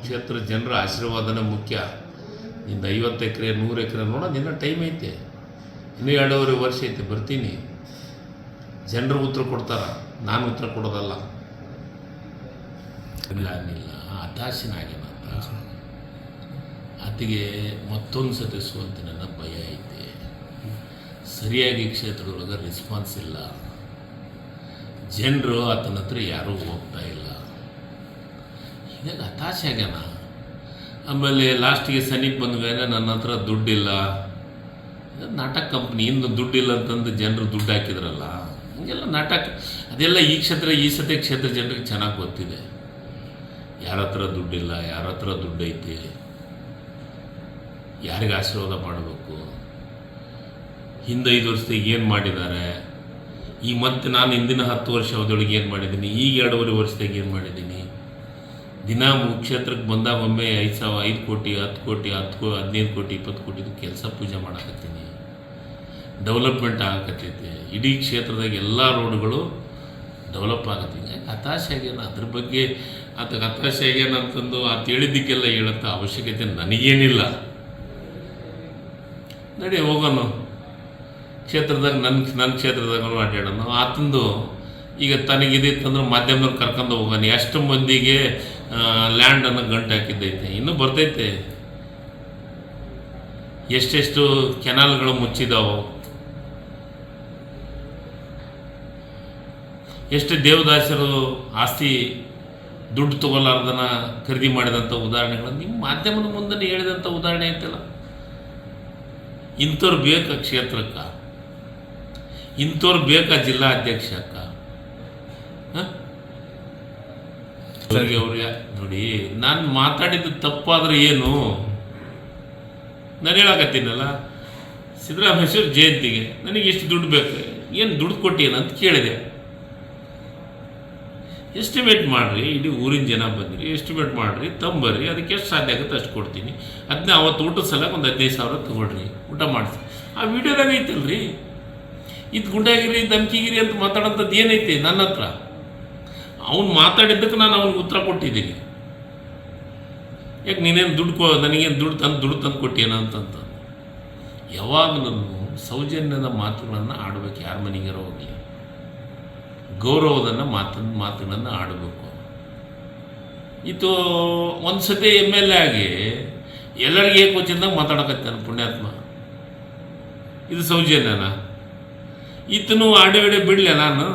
ಕ್ಷೇತ್ರ ಜನರ ಆಶೀರ್ವಾದನೇ ಮುಖ್ಯ. ನಿಂದು ಐವತ್ತು ಎಕರೆ, ನೂರು ಎಕರೆ ನೋಡೋದು ನಿನ್ನ ಟೈಮ್ ಐತೆ. ಇನ್ನೂ ಎರಡೂವರೆ ವರ್ಷ ಐತೆ, ಬರ್ತೀನಿ. ಜನರು ಉತ್ತರ ಕೊಡ್ತಾರೆ, ನಾನು ಉತ್ತರ ಕೊಡೋದಲ್ಲ. ಇಲ್ಲ ಅನ್ನಿಲ್ಲ ಅಂತ ಆತಿಗೆ ಮತ್ತೊಂದು ಸತಿ ಸುವಂತ ನನ್ನ ಭಯ ಐತೆ. ಸರಿಯಾಗಿ ಕ್ಷೇತ್ರದೊಳಗೆ ರೆಸ್ಪಾನ್ಸ್ ಇಲ್ಲ. ಜನರು ಆತನ ಹತ್ರ ಯಾರೂ ಹೋಗ್ತಾ ಇಲ್ಲ. ಹೀಗಾಗಿ ಹತಾಶೆ ಆಗ್ಯಾನ? ಆಮೇಲೆ ಲಾಸ್ಟಿಗೆ ಸನಿಗೆ ಬಂದ್ಮೇಲೆ ನನ್ನ ಹತ್ರ ದುಡ್ಡಿಲ್ಲ. ನಾಟಕ ಕಂಪ್ನಿ ಇಂದು ದುಡ್ಡಿಲ್ಲ ಅಂತಂದು ಜನರು ದುಡ್ಡು ಹಾಕಿದ್ರಲ್ಲ? ಹೀಗೆಲ್ಲ ನಾಟಕ, ಅದೆಲ್ಲ ಈ ಕ್ಷೇತ್ರ, ಈ ಸತಿ ಕ್ಷೇತ್ರ ಜನರಿಗೆ ಚೆನ್ನಾಗಿ ಗೊತ್ತಿದೆ. ಯಾರ ಹತ್ರ ದುಡ್ಡಿಲ್ಲ, ಯಾರ ಹತ್ರ ದುಡ್ಡೈತಿ? ಯಾರಿಗೆ ಆಶೀರ್ವಾದ ಮಾಡಬೇಕು? ಹಿಂದೆ ಐದು ವರ್ಷದಾಗ ಏನು ಮಾಡಿದ್ದಾರೆ? ಈ ಮತ್ತೆ ನಾನು ಹಿಂದಿನ ಹತ್ತು ವರ್ಷ ಅವಧಿಯೊಳಗೆ ಏನು ಮಾಡಿದ್ದೀನಿ? ಈಗ ಎರಡೂವರೆ ವರ್ಷದಾಗ ಏನು ಮಾಡಿದ್ದೀನಿ? ದಿನ ಕ್ಷೇತ್ರಕ್ಕೆ ಬಂದಾಗ ಒಮ್ಮೆ ಐದು ಸಾವಿರ, ಐದು ಕೋಟಿ, ಹತ್ತು ಕೋಟಿ, ಹತ್ತು ಕೋ ಹದಿನೈದು ಕೋಟಿ, ಇಪ್ಪತ್ತು ಕೋಟಿದು ಕೆಲಸ ಪೂಜೆ ಮಾಡಕತ್ತೀನಿ. ಡೆವಲಪ್ಮೆಂಟ್ ಆಗಕತ್ತೈತೆ. ಇಡೀ ಕ್ಷೇತ್ರದಾಗ ಎಲ್ಲ ರೋಡ್ಗಳು ಡೆವಲಪ್ ಆಗತ್ತೆ ಹತಾಶೆ ಆಗ್ಯಾನ? ಅದ್ರ ಬಗ್ಗೆ ಆತ ಹತಾಶೆ ಆಗ್ಯಾನ ಅಂತಂದು ಆ ತಿಳಿದಿಕ್ಕೆಲ್ಲ ಹೇಳಂತ ಅವಶ್ಯಕತೆ ನನಗೇನಿಲ್ಲ. ನಡಿ ಹೋಗೋಣ. ಕ್ಷೇತ್ರದಾಗ ನನ್ನ ನನ್ನ ಕ್ಷೇತ್ರದಾಗ ಅಡ್ಡಾಡೋಣ ಆತಂದು ಈಗ ತನಗಿದಿತ್ತಂದ್ರೆ ಮಾಧ್ಯಮದವ್ರು ಕರ್ಕೊಂಡು ಹೋಗೋಣ. ಎಷ್ಟು ಮಂದಿಗೆ ಲ್ಯಾಂಡನ್ನು ಗಂಟು ಹಾಕಿದ್ದೈತೆ. ಇನ್ನೂ ಬರ್ತೈತೆ. ಎಷ್ಟೆಷ್ಟು ಕೆನಾಲ್ಗಳು ಮುಚ್ಚಿದಾವು. ಎಷ್ಟು ದೇವದಾಸರು ಆಸ್ತಿ ದುಡ್ಡು ತಗೊಲಾರ್ದನ ಖರೀದಿ ಮಾಡಿದಂಥ ಉದಾಹರಣೆಗಳು. ನಿಮ್ಮ ಮಾಧ್ಯಮದ ಮುಂದೆ ಹೇಳಿದಂಥ ಉದಾಹರಣೆ ಐತಲ್ಲ. ಇಂಥವ್ರು ಬೇಕಾ ಕ್ಷೇತ್ರಕ್ಕ? ಇಂಥವ್ರು ಬೇಕಾ ಜಿಲ್ಲಾ ಅಧ್ಯಕ್ಷಕ್ಕ ಹ? ಅವ್ರಿಗೆ ಅವ್ರಿಗೆ ನೋಡಿ, ನಾನು ಮಾತಾಡಿದ್ದು ತಪ್ಪಾದ್ರೆ ಏನು? ನಾನು ಹೇಳಾಕತ್ತೀನಲ್ಲ. ಸಿದ್ದರಾಮೇಶ್ವರ ಜಯಂತಿಗೆ ನನಗೆ ಎಷ್ಟು ದುಡ್ಡು ಬೇಕು. ಏನು ದುಡ್ಡು ಕೊಟ್ಟೇನು ಅಂತ ಕೇಳಿದೆ. ಎಸ್ಟಿಮೇಟ್ ಮಾಡಿರಿ, ಇಡೀ ಊರಿನ ಜನ ಬಂದಿರಿ ಎಸ್ಟಿಮೇಟ್ ಮಾಡಿರಿ, ತಂಬರ್ರಿ, ಅದಕ್ಕೆ ಎಷ್ಟು ಸಾಧ್ಯ ಆಗುತ್ತೆ ಅಷ್ಟು ಕೊಡ್ತೀನಿ. ಅದನ್ನ ಅವತ್ತು ಊಟದ ಸಲಕ್ಕೆ ಒಂದು ಹದಿನೈದು ಸಾವಿರ ತೊಗೊಳ್ರಿ, ಊಟ ಮಾಡಿಸಿ. ಆ ವಿಡಿಯೋದಾಗ ಐತಲ್ರಿ? ಇದು ಗುಂಡಾಗಿರಿ, ಧಮಕಿಗಿರಿ ಅಂತ ಮಾತಾಡೋಂಥದ್ದು ಏನೈತೆ? ನನ್ನ ಹತ್ರ. ಅವ್ನು ಮಾತಾಡಿದ್ದಕ್ಕೆ ನಾನು ಅವ್ನಿಗೆ ಉತ್ತರ ಕೊಟ್ಟಿದ್ದೀನಿ. ಯಾಕೆ ನೀನೇನು ದುಡ್ಡು ಕೊ, ನನಗೇನು ದುಡ್ಡು ತಂದು ದುಡ್ಡು ತಂದು ಕೊಟ್ಟೇನ ಅಂತಂತ. ಯಾವಾಗಲೂ ಸೌಜನ್ಯದ ಮಾತುಗಳನ್ನು ಆಡಬೇಕು, ಯಾರ ಮನೆಗಿರೋ ಹೋಗಲಿ. ಗೌರವದನ್ನು ಮಾತು, ಮಾತುಗಳನ್ನು ಆಡಬೇಕು. ಇದು ಒಂದು ಸತಿ ಎಂ ಎಲ್ ಎ ಆಗಿ ಎಲ್ಲರಿಗೆ ಏಕೋಚಿಂದಾಗ ಮಾತಾಡಕತ್ತಾನ ಪುಣ್ಯಾತ್ಮ. ಇದು ಸೌಜನ್ಯನ? ಇತ್ತು ಆಡೆ ಬಿಡಲಿ ನಾನು?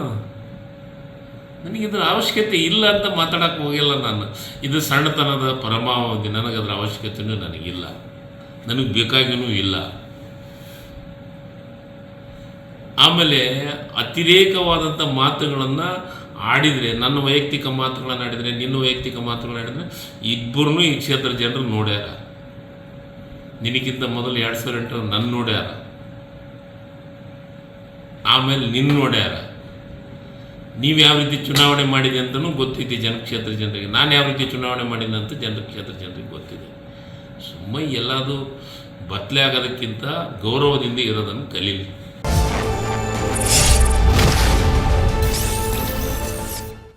ನನಗಿದ್ರ ಅವಶ್ಯಕತೆ ಇಲ್ಲ ಅಂತ ಮಾತಾಡಕ್ಕೆ ಹೋಗಿಲ್ಲ ನಾನು. ಇದು ಸಣ್ಣತನದ ಪರಮಾವಧಿ. ನನಗದ್ರ ಅವಶ್ಯಕತೆಯೂ ನನಗಿಲ್ಲ. ನನಗೆ ಬೇಕಾಗಿಯೂ ಇಲ್ಲ. ಆಮೇಲೆ ಅತಿರೇಕವಾದಂಥ ಮಾತುಗಳನ್ನು ಆಡಿದರೆ, ನನ್ನ ವೈಯಕ್ತಿಕ ಮಾತುಗಳನ್ನು ಆಡಿದರೆ, ನಿನ್ನ ವೈಯಕ್ತಿಕ ಮಾತುಗಳನ್ನು ಆಡಿದರೆ ಇಬ್ಬರೂ ಈ ಕ್ಷೇತ್ರದ ಜನರು ನೋಡ್ಯಾರ. ನಿನಗಿಂತ ಮೊದಲು ಎರಡು ಸಾವಿರ ಎಂಟು ನನ್ನ ನೋಡ್ಯಾರ. ಆಮೇಲೆ ನಿನ್ನ ನೋಡ್ಯಾರ. ನೀವು ಯಾವ ರೀತಿ ಚುನಾವಣೆ ಮಾಡಿದೆ ಅಂತಲೂ ಗೊತ್ತಿದೆ ಜನಕ್ಷೇತ್ರ ಜನರಿಗೆ. ನಾನು ಯಾವ ರೀತಿ ಚುನಾವಣೆ ಮಾಡಿದೆ ಅಂತ ಜನಕ್ಷೇತ್ರ ಜನರಿಗೆ ಗೊತ್ತಿದೆ. ಸುಮ್ಮನೆ ಎಲ್ಲದು ಬತ್ತಲೆ ಆಗೋದಕ್ಕಿಂತ ಗೌರವದಿಂದ ಇರೋದನ್ನು ಕಲೀಲಿ.